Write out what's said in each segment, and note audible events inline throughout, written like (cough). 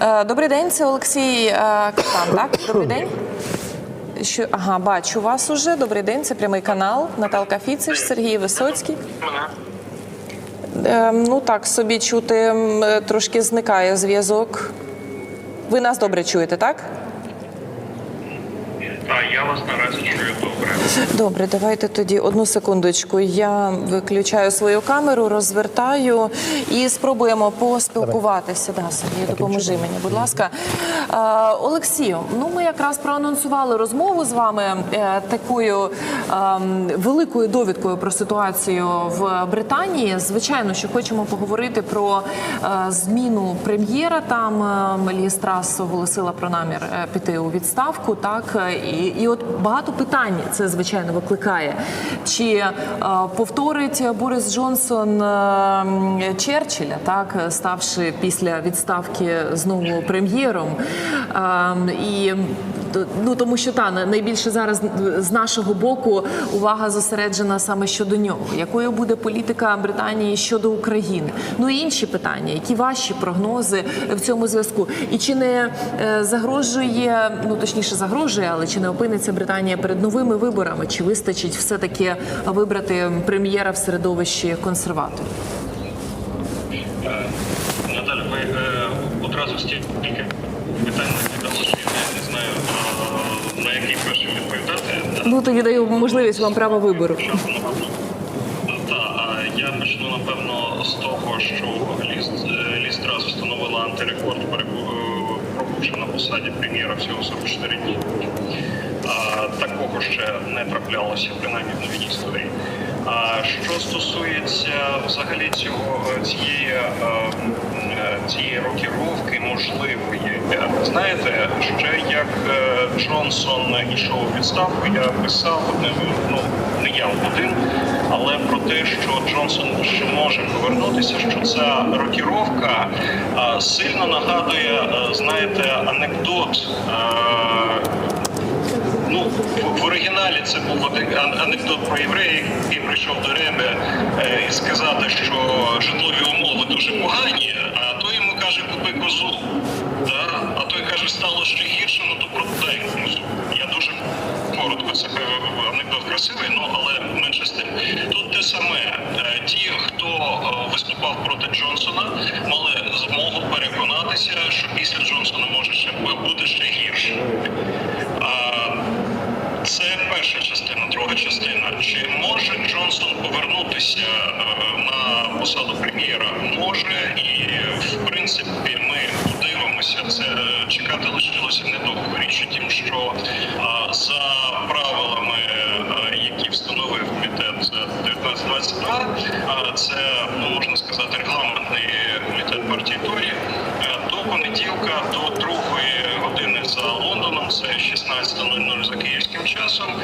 Е, Добрий день, це Олексій е, так? Добрий день. Що, ага, бачу вас уже. Добрий день, це прямий канал. Наталка Фіциш, Сергій Висоцький. Е, ну так, собі чути трошки зникає зв'язок. Ви нас добре чуєте, так? А я вас наразі чую добре. Добре, давайте тоді одну секундочку. Я виключаю свою камеру, розвертаю і спробуємо поспілкуватися. Да, Сергій, допоможи мені, будь ласка. Олексію, ну ми якраз проанонсували розмову з вами е, такою ем, великою довідкою про ситуацію в Британії. Звичайно, що хочемо поговорити про е, зміну прем'єра. Там е, Лі Страс оголосила про намір піти у відставку. Так е, і, от багато питань це звичайно викликає. Чи е, повторить Борис Джонсон е, Черчилля, так ставши після відставки знову прем'єром? Е, і ну тому, що та найбільше зараз з нашого боку увага зосереджена саме щодо нього. Якою буде політика Британії щодо України? Ну і інші питання, які ваші прогнози в цьому зв'язку? І чи не е, загрожує, ну точніше загрожує, але чи не опиниться Британія перед новими виборами? Чи вистачить все таки вибрати прем'єра в середовищі консерваторів? Наталя, ви е, стільки питань накидали, що я не, знаю, на які перше відповідати. Ну тоді даю можливість вам право вибору. Що, напевно, та, а я почну, напевно, з того, що Ліс, е, встановила антирекорд, е, пробувши на посаді прем'єра всього 44 дні. Такого ще не траплялося, принаймні в новій історії. Що стосується взагалі цього е, цієї, е, е, цієї рокіровки можливої, знаєте, ще як Джонсон йшов у відставку, я писав не, ну, не я один, але про те, що Джонсон ще може повернутися, що ця рокіровка сильно нагадує, знаєте, анекдот. Ну, в, оригіналі це був анекдот про єврея, який прийшов до Рембе е, і сказати, що житлові умови дуже погані, а той йому каже, купи козу. Да? А той каже, стало ще гірше, ну то продай козу. Я дуже коротко, це е, анекдот красивий, ну але менше з тим. Тут те саме. Е, Ті, хто виступав проти Джонсона, мали змогу переконатися, що після Джонсона може ще бути ще гірше. А, це перша частина, друга частина. Чи може Джонсон повернутися е, на посаду прем'єра? Може, і в принципі ми подивимося. Це е, чекати лишилося недовго. Річ тим що е, за правилами, які встановив комітет е, 1922, е, це ну можна сказати регламентний комітет партії Торі. е, До понеділка до другої години за Лондоном, це 16.00 за київським часом.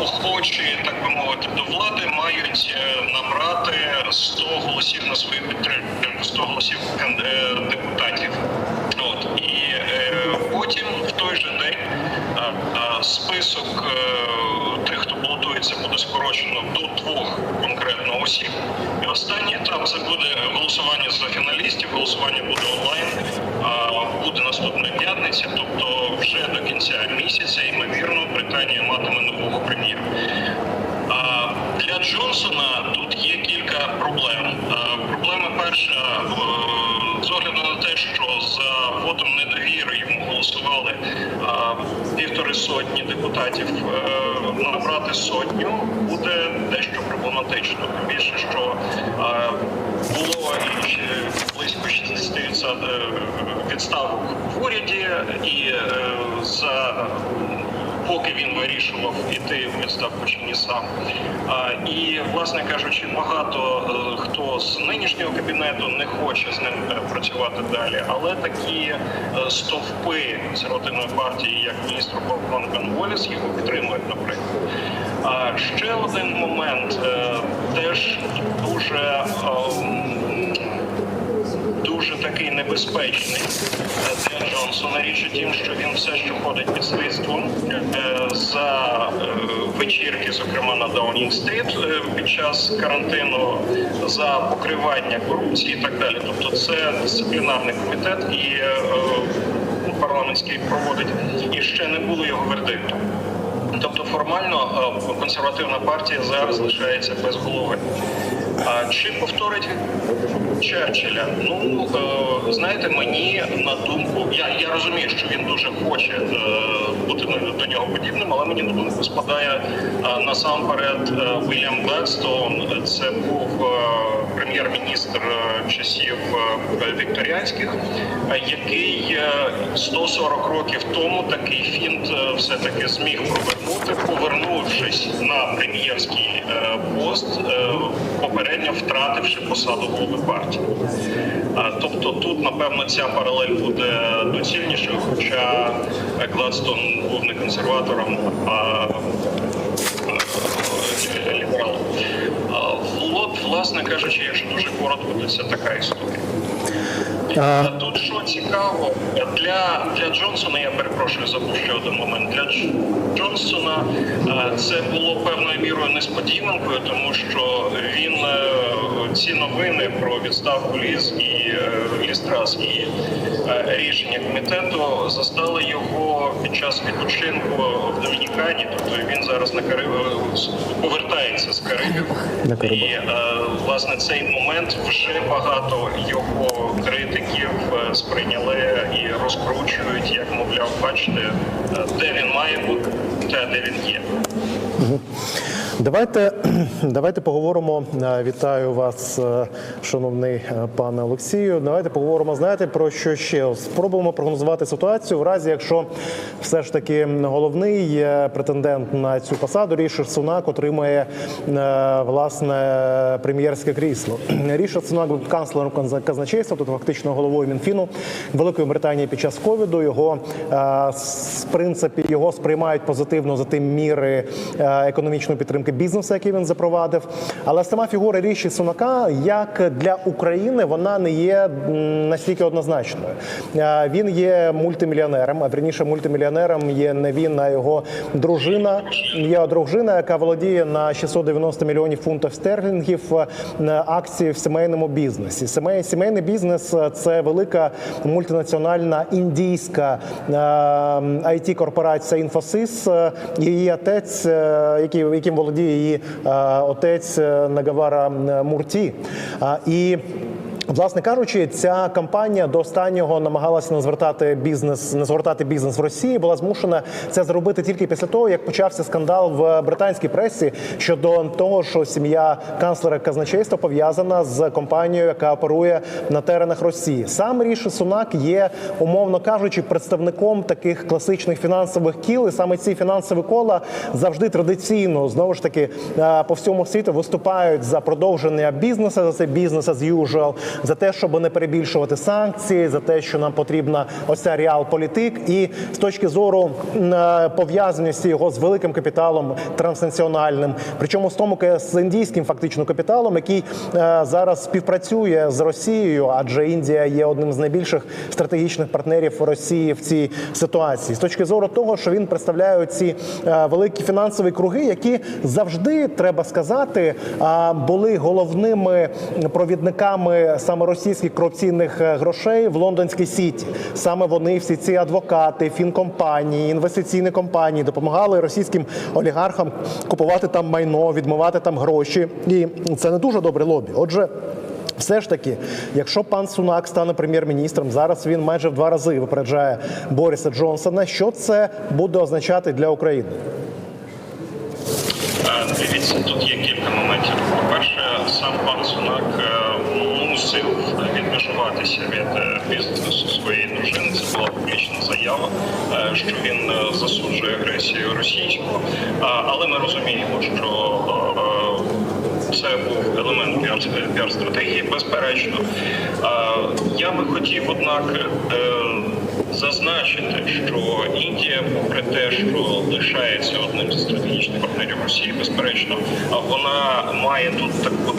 Охочі, так би мовити, до влади мають е, набрати 100 голосів на свою підтримку, 100 голосів е, депутатів. От і е, потім в той же день список тих, хто балотується, буде скорочено до двох конкретно осіб. І останній етап це буде голосування за фіналістів. Голосування буде онлайн. Буде наступної п'ятниці, тобто вже до кінця місяця, ймовірно, Британія матиме нового прем'єра. Для Джонсона тут є кілька проблем. Проблема перша е, з огляду на те, що за вводом недовіри йому голосували півтори сотні депутатів. е, Набрати сотню буде дещо проблематично. Тим більше, що е, було і ще близько 60% відставок в уряді, і е, за поки він вирішував іти в відставку чи ні сам. І, власне кажучи, багато е, хто з нинішнього кабінету не хоче з ним е, працювати далі. Але такі е, стовпи консервативної партії, як міністр Бен Воліс, його підтримують, наприклад. А ще один момент е, теж дуже. Такий небезпечний для Джонсона. Річ у тім, що він все ще ходить під слідством е, за е, вечірки, зокрема на Даунінг-стріт е, під час карантину, за покривання корупції і так далі. Тобто, це дисциплінарний комітет і е, парламентський проводить, і ще не було його вердикту. Тобто формально консервативна партія зараз лишається без голови. А чи повторить Черчилля? Ну е, знаєте, мені на думку, я, я розумію, що він дуже хоче е, бути до нього подібним, але мені на думку спадає е, насамперед Вільям Гладстоун. Це був прем'єр-міністр часів вікторіанських, який е, 140 років тому такий фінт е, все-таки зміг провернути, повернувшись на прем'єрський е, пост, е, попередньо втративши посаду голови партії. Тобто тут, напевно, ця паралель буде доцільнішою, хоча Гладстон був не консерватором, а е, лібералом. Власне кажучи, якщо дуже коротко, то це така історія. А, Тут що цікаво для, для Джонсона, я перепрошую, забув ще один момент. Для Джонсона е, це було певною мірою несподіванкою, тому що він е, ці новини про відставку ліс і е, лістрас і е, рішення комітету застали його під час відпочинку в Домінікані. Тобто він зараз на Кариб... повертається з Карибів. І е, власне цей момент вже багато його критиків е, сприйняли і розкручують, як мовляв, бачите, е, де він має бути, а де він є. Давайте, (clears throat) давайте поговоримо. е, Вітаю вас, е, шановний е, пане Олексію. Давайте поговоримо. Знаєте про що ще? Спробуємо прогнозувати ситуацію в разі, якщо все ж таки головний претендент на цю посаду Рішер Сунак отримає власне прем'єрське крісло. (clears throat) Рішер Сунак був канцлером казначейства, тобто фактично головою Мінфіну Великої Британії під час ковіду. Його в принципі його сприймають позитивно за тим міри економічної підтримки бізнесу, який він запровадив. Але сама фігура Ріші Сунака, як для України, вона не є настільки однозначною. Е, Він є мультимільйонером, а вірніше мультимільйонером є не він, а його дружина. Є дружина, яка володіє на 690 мільйонів фунтів стерлінгів е, акції в сімейному бізнесі. Сімейний бізнес е, це велика мультинаціональна індійська it корпорація Інфосис. Її отець, яким володіє її е, отець е, Нагавара е, Мурті. І Власне кажучи, ця компанія до останнього намагалася не звертати бізнес, не звертати бізнес в Росії. Була змушена це зробити тільки після того, як почався скандал в британській пресі щодо того, що сім'я канцлера казначейства пов'язана з компанією, яка оперує на теренах Росії. Сам Ріші Сунак є, умовно кажучи, представником таких класичних фінансових кіл. І саме ці фінансові кола завжди традиційно знову ж таки е, по всьому світу виступають за продовження бізнесу, за цей бізнес as usual, за те, щоб не перебільшувати санкції, за те, що нам потрібна ось ця реал-політик. І з точки зору е, пов'язаності його з великим капіталом транснаціональним, причому з тому з індійським фактично капіталом, який е, зараз співпрацює з Росією, адже Індія є одним з найбільших стратегічних партнерів Росії в цій ситуації. З точки зору того, що він представляє ці е, великі фінансові круги, які завжди треба сказати, були головними провідниками саме російських корупційних е, грошей в лондонській сіті. Саме вони, всі ці адвокати, фінкомпанії, інвестиційні компанії допомагали російським олігархам купувати там майно, відмивати там гроші, і це не дуже добре лобі. Отже. Все ж таки, якщо пан Сунак стане прем'єр-міністром, зараз він майже в два рази випереджає Бориса Джонсона. Що це буде означати для України? Дивіться, тут є кілька моментів. По-перше, сам пан Сунак е, мусив відмежуватися від е, бізнесу своєї дружини. Це була публічна заява, е, що він е, засуджує агресію російську. А, Але ми розуміємо, що е, це був елемент піар- Е, Я би хотів, однак, е, зазначити, що Індія, попри те, що лишається одним з стратегічних партнерів Росії, безперечно, вона має тут таку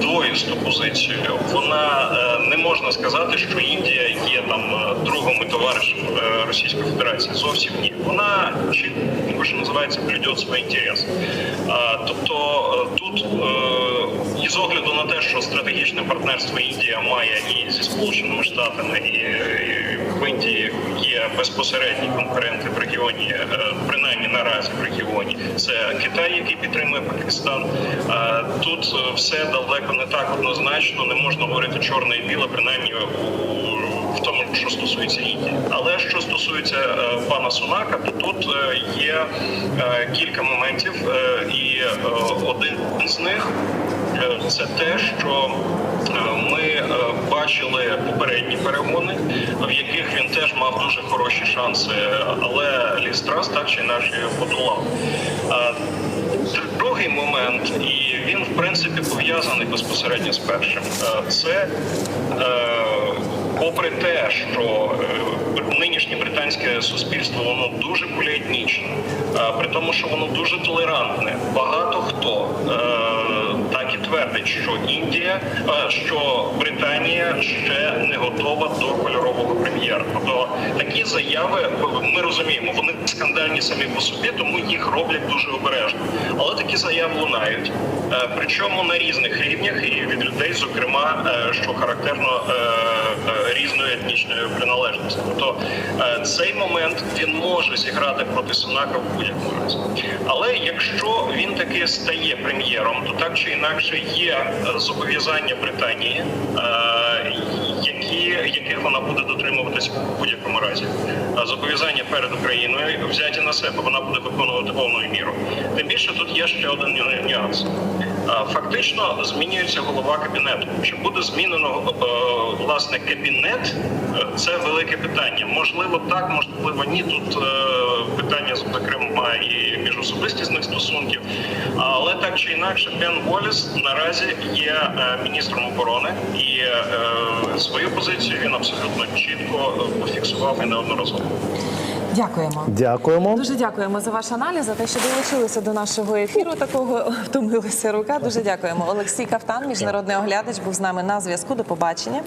двоїсту позицію. Вона е, не можна сказати, що Індія є там е, і товаришем Російської Федерації. Зовсім ні. Вона чітко, що називається, блюдет свій інтерес. Тобто тут з огляду на те, що стратегічне партнерство Індія має і зі Сполученими Штатами, і, в Індії є безпосередні конкуренти в регіоні, е, принаймні наразі в регіоні. Це Китай, який підтримує Пакистан. Тут е, все далеко не так однозначно. Не можна говорити чорне і біле, принаймні в тому, що стосується Індії. Але що стосується е, пана Сунака, то тут є кілька моментів, і один з них це те, що е, ми е, бачили попередні перегони, в яких він теж мав дуже хороші шанси, але Ліс Трас так чи інакше подолав. Е, Другий момент, і він в принципі пов'язаний безпосередньо з першим. Е, Це е, попри те, що е, нинішнє британське суспільство воно дуже поліетнічне, е, при тому, що воно дуже толерантне. Багато хто е, твердить, що Індія, е, що Британія ще не готова до кольорового прем'єра. Тобто такі заяви ми розуміємо, вони скандальні самі по собі, тому їх роблять дуже обережно. Але такі заяви лунають. Е, Причому на різних рівнях і від людей, зокрема, е, що характерно різної етнічної приналежності. Тобто цей момент він може зіграти проти Сунака в будь-якому разі. Але якщо він таки стає прем'єром, то так чи інакше є зобов'язання Британії, е, які яких вона буде дотримуватись в будь-якому разі. Зобов'язання перед Україною взяті на себе, вона буде виконувати повною мірою. Тим більше тут є ще один нюанс. Е, Фактично змінюється голова кабінету. Чи буде змінено е, власне кабінет? Це велике питання. Можливо, так, можливо, ні. Тут питання зокрема і міжособистісних стосунків. Але так чи інакше, Бен Воліс наразі є е, міністром оборони, і е, свою позицію він абсолютно чітко е, пофіксував і неодноразово. Дякуємо. Дякуємо. Дуже дякуємо за ваш аналіз, за те, що долучилися до нашого ефіру. Такого (laughs) втомилася рука. Дуже дякуємо. Олексій Кафтан, міжнародний оглядач, був з нами на зв'язку. До побачення.